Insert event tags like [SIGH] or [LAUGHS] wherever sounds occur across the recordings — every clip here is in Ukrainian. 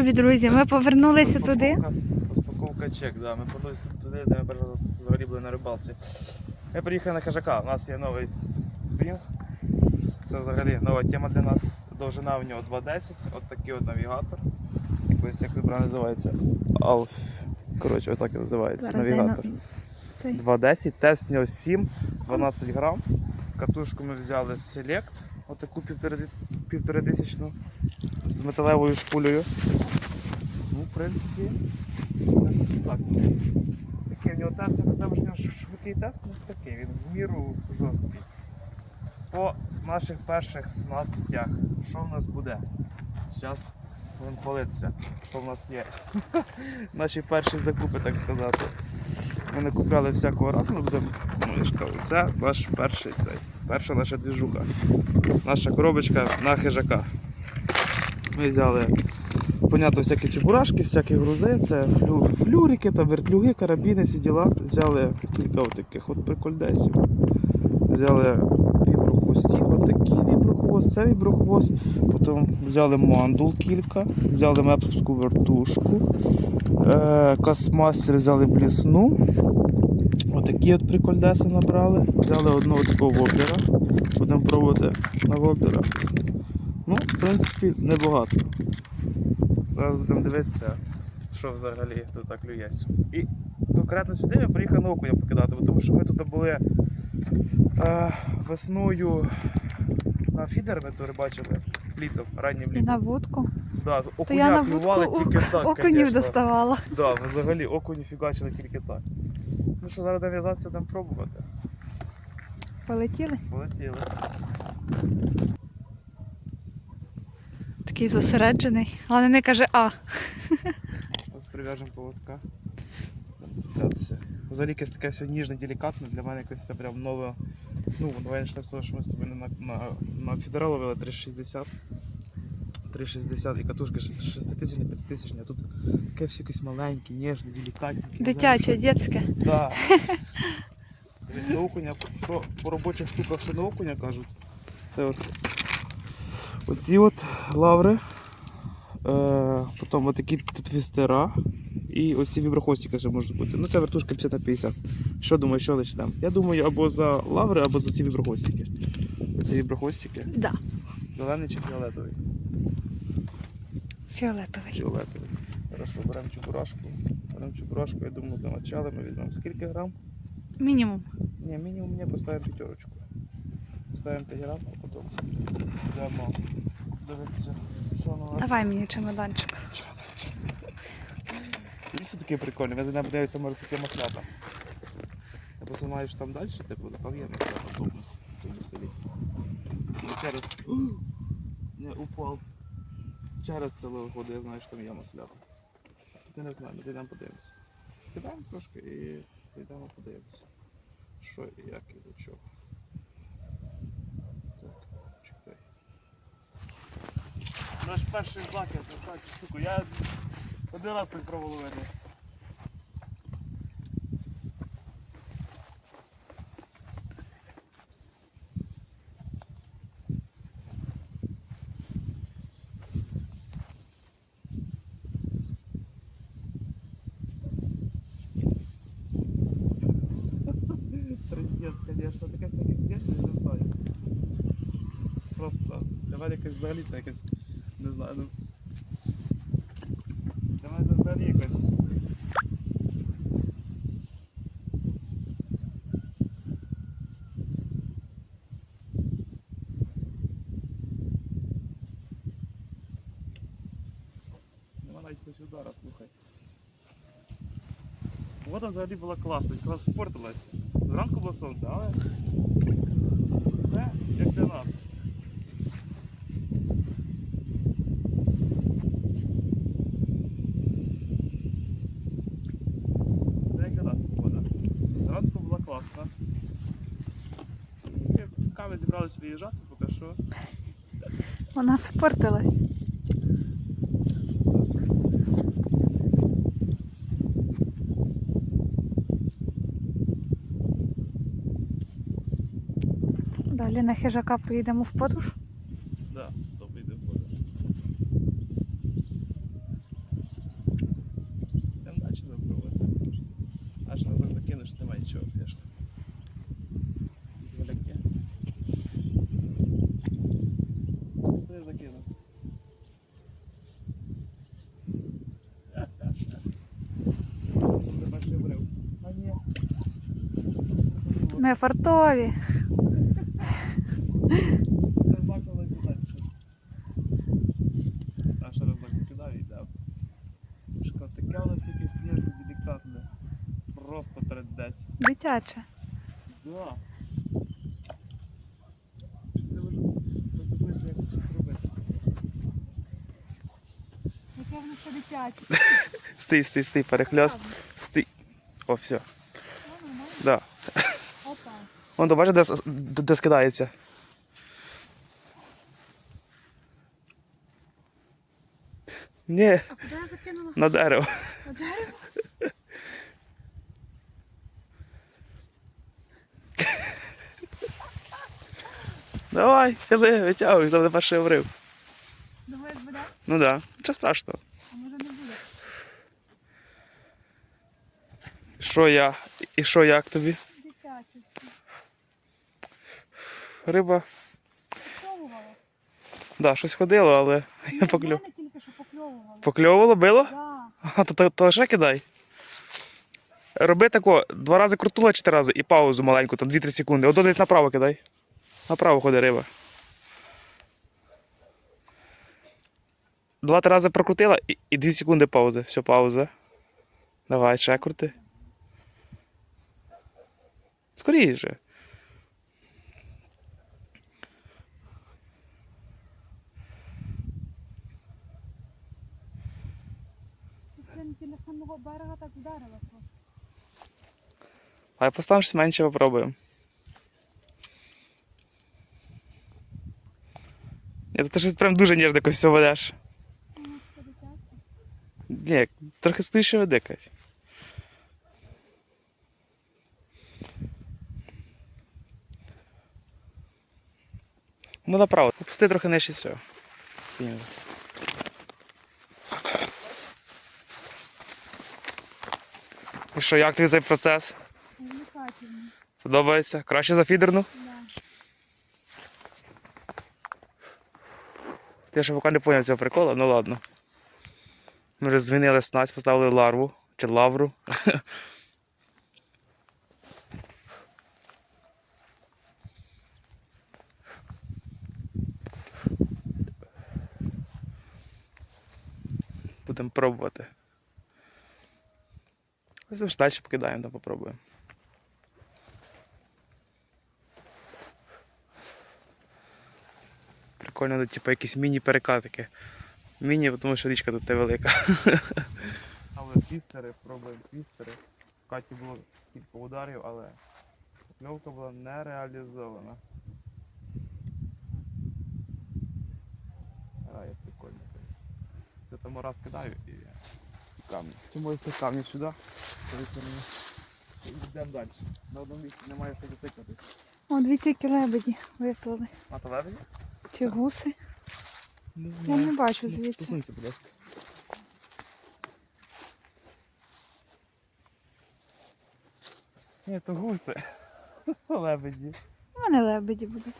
Любі друзі, ми повернулися туди. Розпаковка- чек, да. Ми повернулися туди, де ми взагалі були на рибалці. Ми приїхали на хижака. У нас є новий спрінг. Це взагалі нова тема для нас. Довжина в нього 2.10. От такий от навігатор. Якось як це правильно називається? Алф. Коротше, отак і називається. Зараз навігатор. дай на- цей. 2.10, тест в нього 7, 12 грам. Катушку ми взяли Select, отаку півтори з металевою шпулею. Ну, в принципі, так. Такий в нього тест, я знаю, що в нього швидкий тест, ну такий, він в міру жорсткий. По наших перших снастях, що в нас буде? Зараз будемо хвалитися, що в нас є. [LAUGHS] Наші перші закупи, так сказати. Ми не купляли всякого разу, ми будемо. Ну, я ж кажу, це наш перший цей. Перша наша двіжуха. Наша коробочка на хижака. Ми взяли, понятно, всякі чебурашки, всякі грузи, це флюрики, та вертлюги, карабіни, всі діла. Взяли кілька таких от прикольдесів. Взяли віброхвостів, отакі віброхвост, це віброхвост. Потім взяли мандул кілька, взяли мепську вертушку. Е, Касмастер взяли блісну. Отакі от прикольдеси набрали. Взяли одного такого воблера. Будемо пробувати на воблера. Ну, в принципі, небагато. Зараз будемо дивитися, що взагалі тут так клюється. І конкретно сюди ми приїхали на окуня покидати, тому що ми тут були е, весною на фідер, ми тут бачили літом, раннім І на вудку. Да, То я на окуня вудку клювали тільки [LAUGHS] так. окунів конечно. доставала. Да, взагалі окуні фігачили тільки так. Що, зараз нав'язатися, будемо пробувати. Полетіли. Полетіли. Такий зосереджений, але не каже А. Ось прив'яжемо поводка. Будемо цеплятися. Взагалі якесь таке все ніжне, делікатне. Для мене якось це прям нове. Ну, давай з того, що ми з тобою на, на, на фідера ловили 360. 360 і катушка 6 тисяч, 5 тисяч, а тут таке все якесь маленьке, ніжне, делікатне. Дитяче, дітське. Да. [LAUGHS] Дивись, на окуня, що по робочих штуках, що на окуня кажуть, це от оці от лаври, е, потім отакі твістера і оці віброхвостики ще можуть бути. Ну це вертушка 50 на 50. Що думаєш, що личнем? Я думаю, або за лаври, або за ці віброхвостики. Ці віброхвостики. Да. Зелений чи фіолетовий? Фіолетовий. Фіолетовий. Хорошо, беремо чебурашку. Беремо чебурашку, я думаю, для начала ми візьмемо скільки грам? Мінімум. Не, мінімум не поставимо п'ятерочку. Поставимо 5 грам, а потім йдемо дивитися, що на нас. Давай мені чемоданчик. Ліси такі прикольні, ми за ним подивимося, може таке маслята. Я просто знаю, що там далі, типу, там є маслята в тому, селі. І через... [GASPS] Не, упав. Через село виходить, я знаю, що там є маслята. Ти не знаю, ми зайдемо подивимося. Кидаємо трошки і зайдемо подивимося. Що і як і до чого. Так, чекай. Наш перший закид, так штуку. Я один раз так пробував ловити. Трендец, конечно, таке всяке звісно, я не знаю. Просто для мене якось взагалі це якось, не знаю, ну. Для мене це якось. Нема навіть хоч удара, слухай. Вода взагалі була класна, якраз раз спортилася. Зранку було сонце, але це як для нас. Це як для нас погода. Зранку була класна. Ми Кави виїжджати, поки що. Вона спортилась. Далі на хижака поїдемо в подуш. Да, то вийде вода. Ми фартові. А ще раз так і йде. Шко, таке воно всяке сніжне, делікатне. Просто трендець. Дитяче. Да. Яке воно ще дитяче. Стій, стій, стій, перехльост. Стій. О, все. Вон то бачиш, де, де, скидається. Ні, А куди я закинула? на дерево. На дерево? Давай, хили, витягуй, там де перший обрив. Думаєш, буде? Ну так, да. нічого страшного. А може не буде? Що я? І що як тобі? Дитяче. Риба. Покльовувало. Да, щось ходило, але я покльов. мене тільки що покльовувало. Покльовувало, било? Да. А то, то, то ще кидай. Роби тако, два рази крутнула чотири рази і паузу маленьку, там 2-3 секунди. Одно десь направо кидай. Направо ходи риба. Два-три рази прокрутила і, і 2 секунди паузи. Все, пауза. Давай, ще крути. Скоріше. Це не біля самого берега так вдарило просто. А поставимось менше попробуємо. То ти щось прям дуже ніжно якось все дитяче. Ні, трохи скоріше веди Кать. Ну направо. Опусти трохи нижче все. Що, як тобі цей процес? Подобається? Краще за фідерну? Да. Я ще поки не зрозумів цього приколу, ну ладно. Ми вже змінили снасть, поставили ларву чи лавру. [LAUGHS] Будемо пробувати. Ось далі покидаємо, там попробуємо. Прикольно, ну, типу, якісь міні-перекатики. Міні, тому що річка тут велика. [LAUGHS] Але твістери, пробуємо твістери. В Каті було кілька ударів, але покльовка була не реалізована. Грає прикольно. Все тому раз кидаю і камні. Чому ось ці камні сюди? Йдемо далі. На одному місці немає що дотикати. О, дивіться, які лебеді виплили. А то левені? Чи гуси? Не Я не бачу Ну, звідси. Посунься, будь ласка. Ні, то гуси. [LAUGHS] Лебеді. У мене лебеді будуть.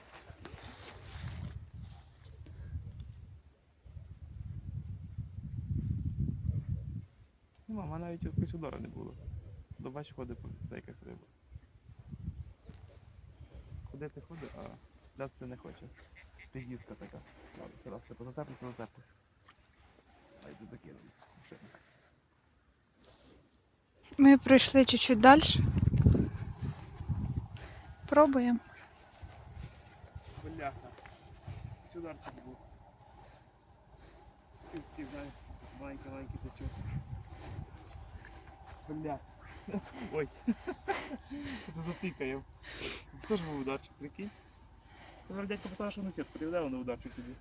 Нема, мене навіть якогось удару не було. До бачу ходить це якась риба. Ходити ходить, а цеплятися не хоче. Під'їзка така. Ладно, ще раз, типу, зацепиться, зацепиться. А йду докинемо. Ми пройшли чуть-чуть далі. Пробуємо. Бляха. Сюдарчик був. Сільський, знаєш, маленький-маленький течок. Бля. [LAUGHS] Ой. Це затикає. Це ж був ударчик, прикинь. Тепер дядько поставив, що на сітку, ти видав на ударчик тобі.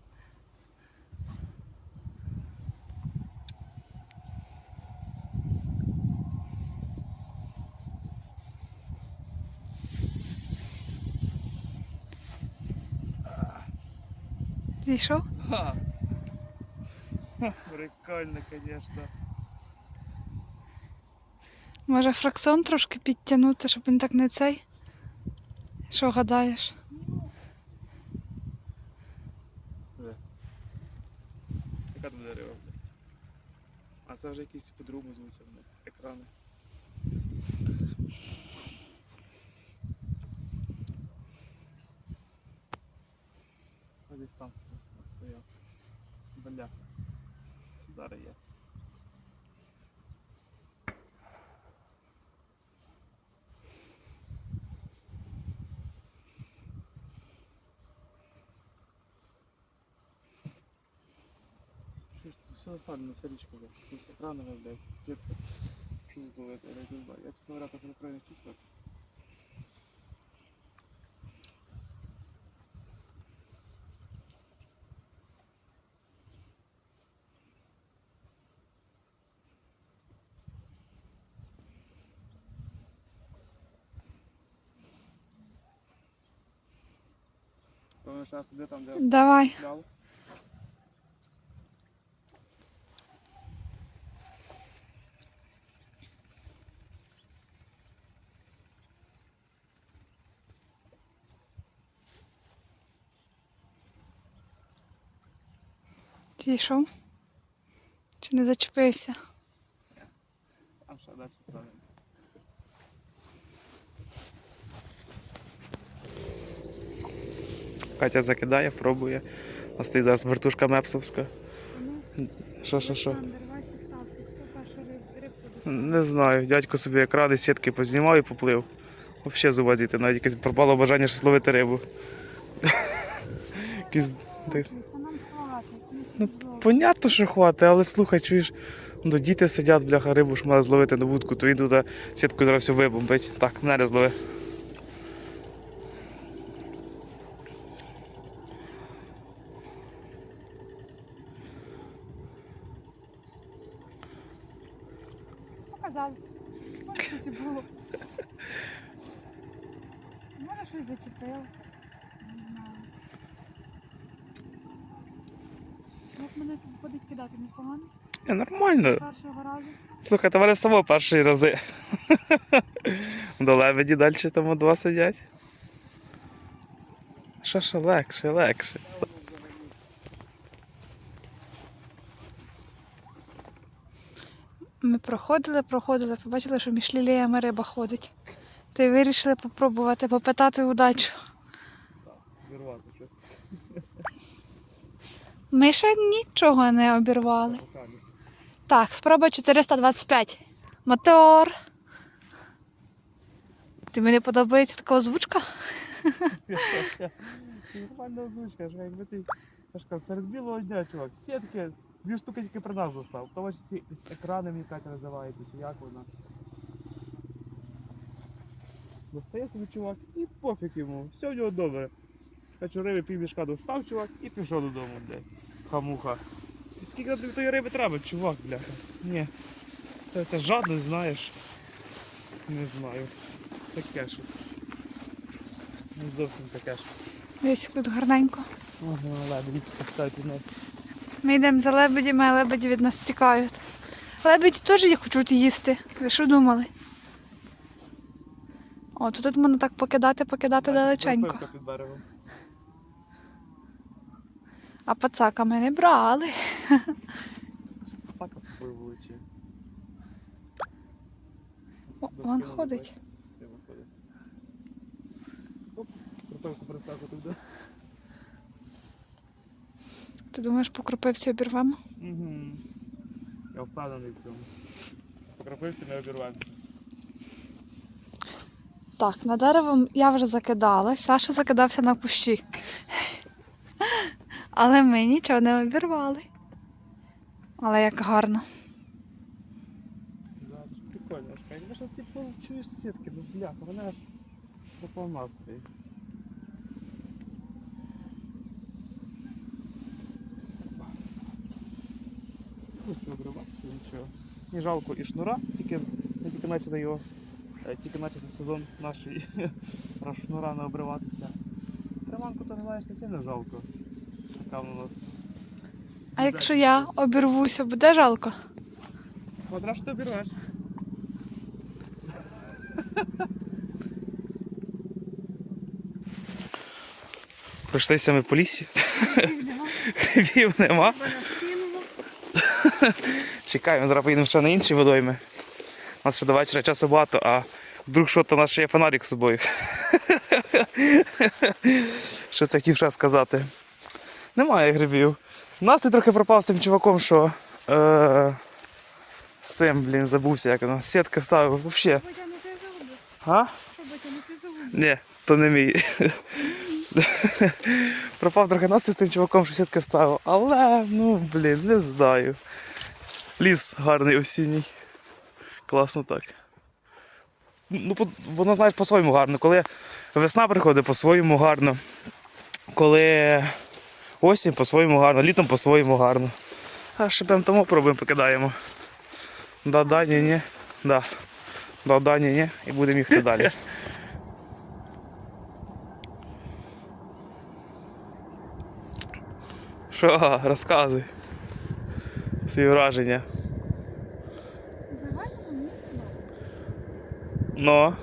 Зійшов? Ха. Прикольно, конечно. Може фраксон трошки підтягнути, щоб він так не цей. Що гадаєш? Яка там дерева? А це вже якісь по-другому звуться вони, екрани. Ось десь там стояв. Бля. Зараз є. Все заставлено, вся річка, блядь. Якісь екрани, блядь, сітка. Що тут ловити, я навіть не знаю. Я, чесно говоря, так настроєний чувствую. Тому зараз іде там, де Давай. Лял. Зійшов? Чи не зачепився? Там ще далі. Катя закидає, пробує. А стоїть зараз вертушка мепсовська. Що, що, що? Не знаю. Дядько собі екрани, сітки познімав і поплив. Взагалі зуба зійти, навіть якесь пропало бажання щось ловити рибу. [LAUGHS] Якісь... Ну, понятно, що хватить, але слухай, чуєш, ну, діти сидять, бляха, рибу ж має зловити на вудку, то він туди сітку зараз все вибомбить. Так, мене злови. Показалось. Може щось і було. Може щось зачепило. Не знаю. Як мене тут ходить кидати непогано. Нормально. Першого разу. Слухай, то мене само перші рази. До лебеді далі там два сидять. Що ще легше, легше. Ми проходили, проходили, побачили, що між ліліями риба ходить. Та й вирішили попробувати, попитати удачу. Вірвати щось. Ми ще нічого не обірвали. Так, спроба 425. Мотор. Тобі не подобається така озвучка? Нормальна озвучка, що якби ти я серед білого дня, чувак, сітки, дві штуки тільки при нас застав. Тому що ці екрани мені Катя називається, як вона. Достає собі чувак і пофіг йому, все в нього добре. Хочу риби півмішка достав, чувак, і пішов додому, блядь. Хамуха. Скільки тобі тої риби треба, чувак, бляха? Ні. Це, це жадність, знаєш. Не знаю. Таке щось. Не зовсім таке щось. Як тут гарненько. Ага, лебеді, кстати, нас. Ми йдемо за лебедями, а лебеді від нас тікають. Лебеді теж їх хочуть їсти. Ви що думали? О, то тут можна так покидати, покидати далеченько. Під берегом. А пацака ми не брали. Сака з собою. О, вон ходить. Оп, крутовку переставку туди. Ти думаєш, по кропивці обірвемо? Угу. Я впевнений в цьому. Покропився, не обірвемося. Так, на дерево я вже закидала, Саша закидався на кущі. Але ми нічого не обірвали. Але як гарно. Да, прикольно. Якби ж ці чуєш сітки, ну бляха, вона аж доповна стоїть. Ну обриватися, нічого. Не жалко і шнура, тільки, ми тільки почали його, е, тільки почати сезон нашої [LAUGHS] шнура не обриватися. Романку то знаєш, не сильно жалко. Нас. А якщо я обірвуся, буде жалко? Смотря що ти обірвеш. Пройшлися ми по лісі. Грибів нема. Чекаємо, зараз поїдемо ще на інші водойми. У нас ще до вечора часу багато, а вдруг що то у нас ще є фонарик з собою. Що це хотів ще сказати. Немає грибів. Настрій трохи пропав з тим чуваком, що. Е, з цим, блін, забувся, як воно. Сітки ставив. Взагалі. А? Ні, то не мій. Пропав трохи настрій з тим чуваком, що сітки ставив. Але, ну, блін, не знаю. Ліс гарний осінній. Класно так. Ну, воно, знаєш, по-своєму гарно. Коли весна приходить, по-своєму гарно. Коли осінь по-своєму гарно, літом по-своєму гарно. А шипем тому пробуємо, покидаємо. Да, да, ні, ні. Да. Да, да, ні, ні. І будемо їхати [LAUGHS] далі. Що, розказуй. Свої враження. Ну,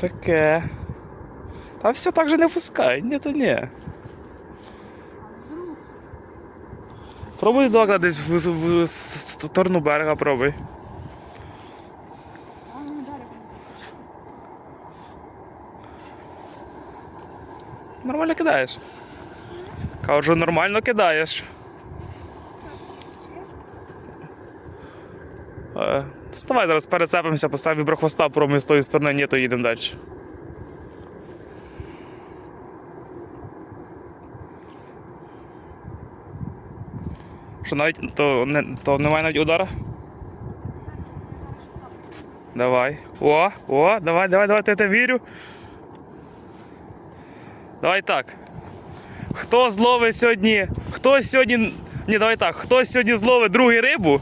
таке. Та все так же не пускай, ні, то ні. Пробуй доклад десь в, в, в, сторону берега пробуй. А. Нормально кидаєш. Кажу, нормально кидаєш. Е, Вставай зараз перецепимося, постав віброхвоста, пробуємо з тої сторони, ні, то їдемо далі. Що навіть то, не, то немає навіть удара? Давай. О, о, давай, давай, давай, я тебе вірю. Давай так. Хто зловить сьогодні? Хто сьогодні. Ні, давай так. Хто сьогодні зловить другу рибу,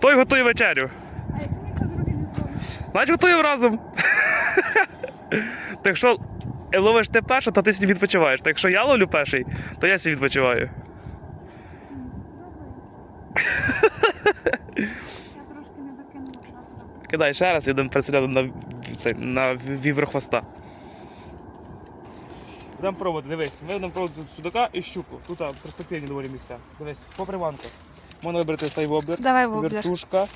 той готує вечерю. А як ніхто другий не зробить? Значить готуємо разом. [LAUGHS] Так якщо ловиш ти перша, то ти собі відпочиваєш. Так якщо я ловлю перший, то я собі відпочиваю. Я трошки не докинула. Кидай ще раз йдемо переселяти на, цей, на віврохвоста. Йдемо пробувати, дивись, ми будемо пробувати судака і щуку. Тут а, перспективні доволі місця. Дивись, по приманку. Можна вибрати цей воблер, Давай воблер. вертушка.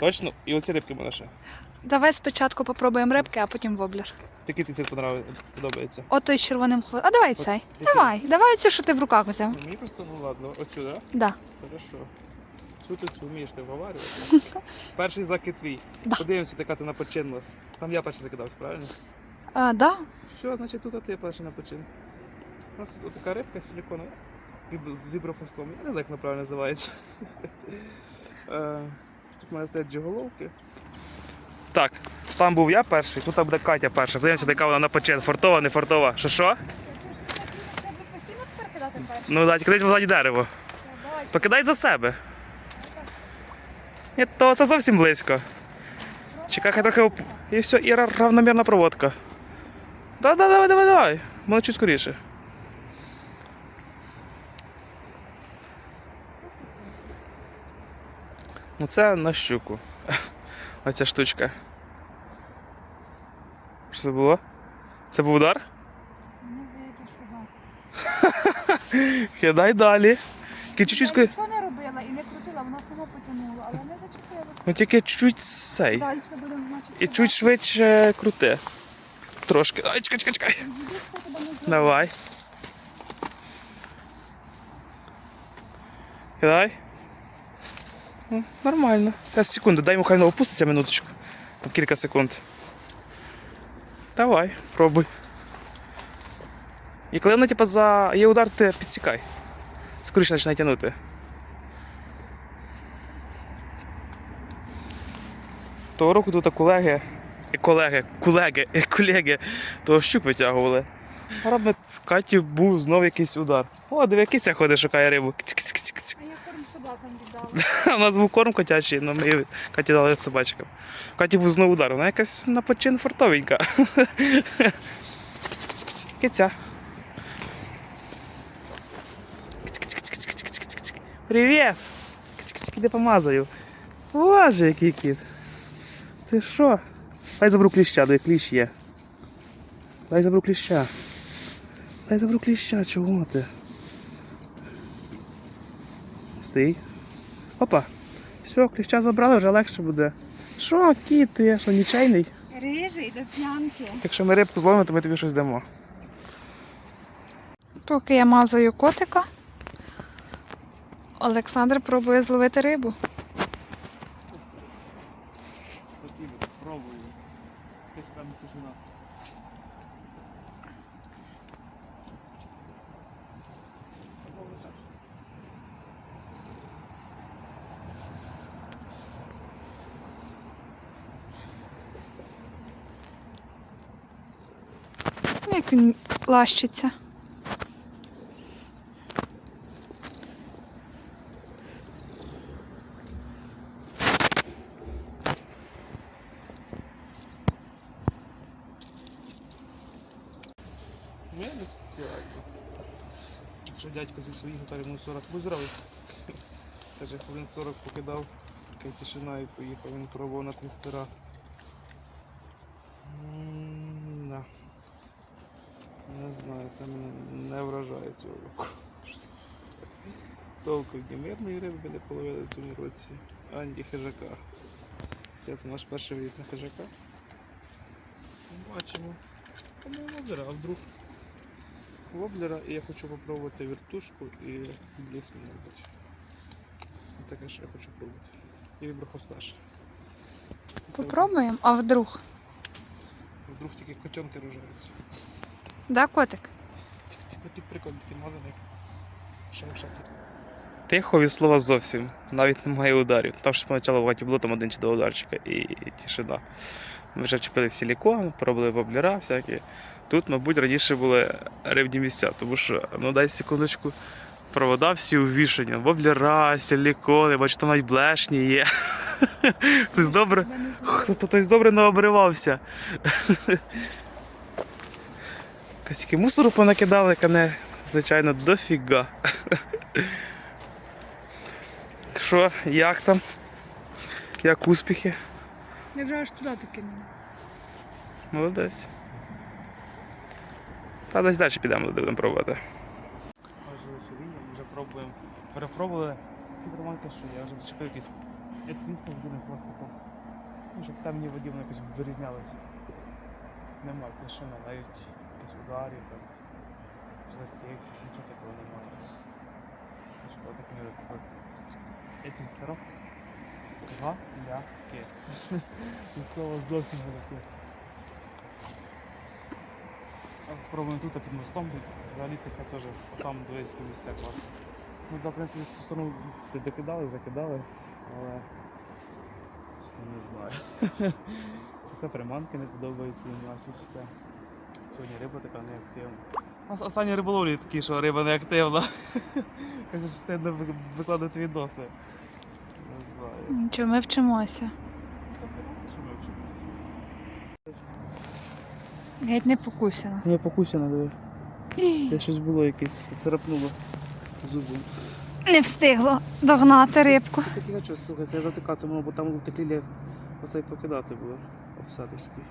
Точно? І оці рибки можна мене ще. Давай спочатку попробуємо рибки, а потім воблер. Який ти подобається? От той з червоним хвостом. А давай цей. який? Давай, давай цю, що ти в руках взяв. Ну, Мені просто, ну ладно, оцю, да? Да. Хорошо. Цю ти цю вмієш ти вговарювати. [LAUGHS] Перший закид твій. Да. Подивимося, яка ти напочинилась. Там я перший закидався, правильно? А, да? Все, значить тут ти перший наpoчин. У нас тут така рибка силіконова віб- з віброфостом. Я не знаю, як вона правильно називається. [LAUGHS] Е, Тут в мене стоять джиголовки. Так, там був я перший, тут буде Катя перша. Подивимося, яка вона напочин. Фортова, не фортова. Що що? Ну так, кудись позаді дерево. Покидай за себе. Ні, то це зовсім близько. Чекай, трохи. І все, і ра- равномірна проводка. Да, да, давай, давай, давай. Воно чуть скоріше. Ну це на щуку. [LAUGHS] Оця штучка. Що це було? Це був удар? Мені здається, що да. [LAUGHS] Кидай далі. Тільки чуть-чуть скоріше. нічого не робила і не крутила, воно само потягнуло, але не зачепило. Ну тільки чуть-чуть цей. Далі будемо значить. І чуть швидше крути. Трошки. Ай, чекай, чекай, чекай. Давай. Кидай. Ну, Нормально. Зараз секунду, дай йому хай опуститься минуточку. Там кілька секунд. Давай, пробуй. І коли воно типу, за є удар, ти підсікай. Скоріше починай тягнути. Того року тут колеги, і колеги, колеги, і колеги, то щук витягували. А рад в Каті був знов якийсь удар. О, диви, киця ходить, шукає рибу. А я корм собакам віддала. [LAUGHS] У нас був корм котячий, але ми Каті дали собачкам. Каті був знову удар, вона якась на почин. Киць-киць-киць-киць. [LAUGHS] Киця. Привіт! Киць-киць, помазаю. Боже, який кіт. Ти що? Дай заберу кліща, де кліщ є. Дай заберу кліща. Дай заберу кліща, чого ти? Стій. Опа. Все, кліща забрали, вже легше буде. Що, кіт, ти що, нічейний? Рижий до п'янки. Якщо ми рибку зловимо, то ми тобі щось дамо. Поки я мазаю котика, Олександр пробує зловити рибу. Хотів, пробую. Скажи, там тишина. Ну, Як він лащиться. Ну, не спеціально. Якщо дядько зі своїх йому 40 визравив, каже, хвилин 40 покидав, така тишина і поїхав, він пробував на твістера. М, Да. Не знаю, це мене не вражає цього року. Толку ні мирної риби біля половини в цьому році, ані хижака. Це це наш перший виїзд на хижака. Бачимо. Воблера, а вдруг воблера, і я хочу попробувати вертушку і блісну, мабуть. Таке що я хочу пробувати. І віброхосташ. Попробуємо, а вдруг? Вдруг тільки котенки рожаються. Да, котик? Тут прикольно такий мазаний. Тихо від слова зовсім. Навіть немає ударів. Там ж спочатку в хаті було там один чи два ударчика і тишина. Ми вже вчепили силікон, пробували воблера всякі. Тут, мабуть, раніше були рибні місця, тому що, ну дай секундочку, провода всі увішані. Воблера, силікони, бачу, там навіть блешні є. [LAUGHS] Хтось добре, хтось добре наобривався. Косяки мусору понакидали, кане, звичайно, дофіга. Що, як там? Як успіхи? Я вже аж туди таки не. Молодець. Та десь далі підемо, де будемо пробувати. Вже пробуємо. Перепробували всі приманки, що я вже зачепив якийсь етвістер з білим хвостиком. Щоб там ні воді воно якось вирізнялося. Нема тишина, навіть якісь ударів, там, засік, чи нічого такого немає. Що так не етвістером. Га-ля-ке. Це слово зовсім не таке. Спробуємо тут під мостом, взагалі таке теж там дивись місця класно. Ну, да, в принципі, в цю сторону це докидали, закидали, але не знаю. Чи це приманки не подобаються чи це сьогодні риба така неактивна. У нас останні риболовлі такі, що риба неактивна. [LAUGHS] Це стидно викладати відоси. Не знаю. Нічого, ми вчимося. Що ми вчимося? Геть не покусила. Не покусяна, диви. Де щось було якесь, царапнуло зубом. Не встигло догнати рибку. Це такий хочу, слухай, це я затикати мав, бо там теклілі оцей покидати було. Офсетовський.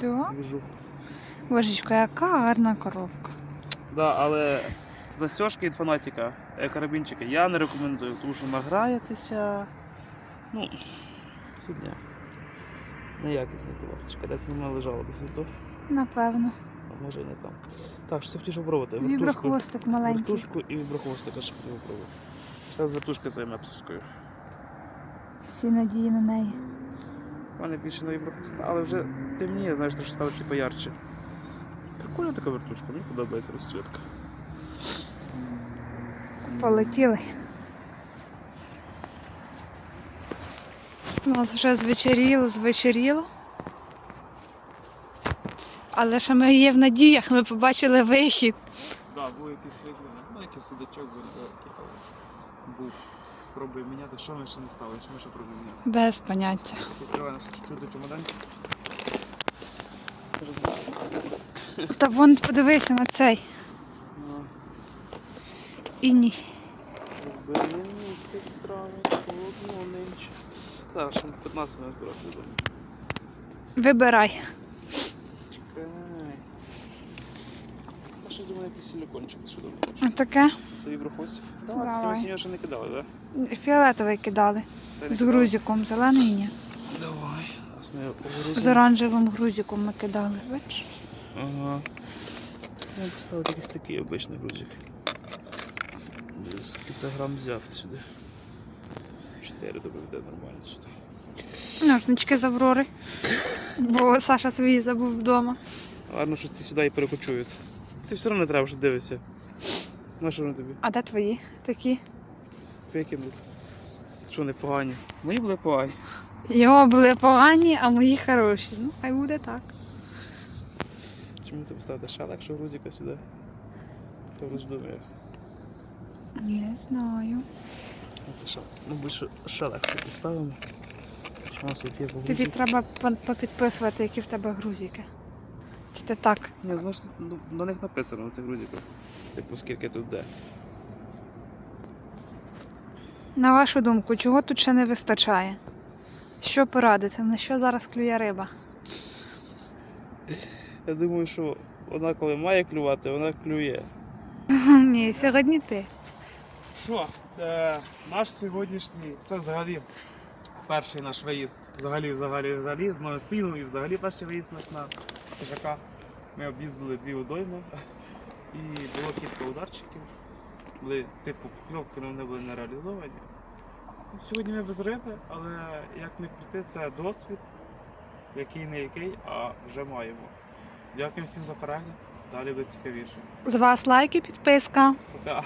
Да? Віжу. Божечко, яка гарна коробка. Да, але застежки від фанатіка, е, карабінчики я не рекомендую, тому що награєтеся. Ну, фігня. Неякісний товарчик. Де це не лежало десь ото, Напевно. а може і не там. Так, що хотів спробувати? Віброхвостик маленький. вертушку і віброхвостика ще хотів пробувати. Все з вертушки займе плоскою. Всі надії на неї. У мене більше на віброхвост, але вже темніє, знаєш, трошки стало типу ярче. Прикольна така вертушка, мені подобається розцвітка. Полетіли. У нас вже звечеріло, звечеріло. Але ще ми є в надіях, ми побачили вихід. Так, да, був якийсь вигляд, ну якийсь судачок був був. Пробуємо міняти, що ми ще не стали, що ми ще пробуємо міняти. Без поняття. Відкриваємо чудо чемоданчик. Та вон подивися на цей. Ну, Іні. Блін, сестра, холодно нинче. Так, ще 15 на операцію дома. Вибирай. Чекай. А що думаю, якийсь силикончик, ти що думаєш? Отаке. Це віброхвостик? Давай. З тим синього ще не кидали, так? Фіолетовий кидали. Та не З кидали? грузиком. Зелений ні. Давай. Зараз ми З погрузимо. оранжевим грузиком ми кидали. Бачиш? Ага. Я поставив якийсь такий обичний грузик. Скільки це грам взяти сюди? Чотири добре буде нормально сюди. Ножнички з Аврори. Бо Саша свій забув вдома. Гарно, що ці сюди і перекочують. Ти все одно не треба, що дивишся. На що вони тобі? А де твої такі? Викинуть. Що вони погані? Мої були погані. Його були погані, а мої хороші. Ну, хай буде так. Це поставити ще легше грузика сюди? То роздумаю. Не знаю. Це ще, мабуть, що ще легше поставимо. Що у нас тут є по Тобі треба попідписувати, які в тебе грузики. Чи ти так? Ні, знаєш, ну, на них написано на цих грузиках. Типу, скільки тут де. На вашу думку, чого тут ще не вистачає? Що порадити? На що зараз клює риба? Я думаю, що вона коли має клювати, вона клює. [LAUGHS] Ні, сьогодні ти. Що, е, наш сьогоднішній, це взагалі перший наш виїзд. Взагалі, взагалі, взагалі, з мною спільно і взагалі перший виїзд наш на хижака. Ми об'їздили дві водойми і було кілька ударчиків. Були типу покльовки, але вони були не реалізовані. Сьогодні ми без риби, але як не крути, це досвід, який не який, а вже маємо. Дякую всім за перегляд. Далі буде цікавіше. З вас лайк і підписка. Пока.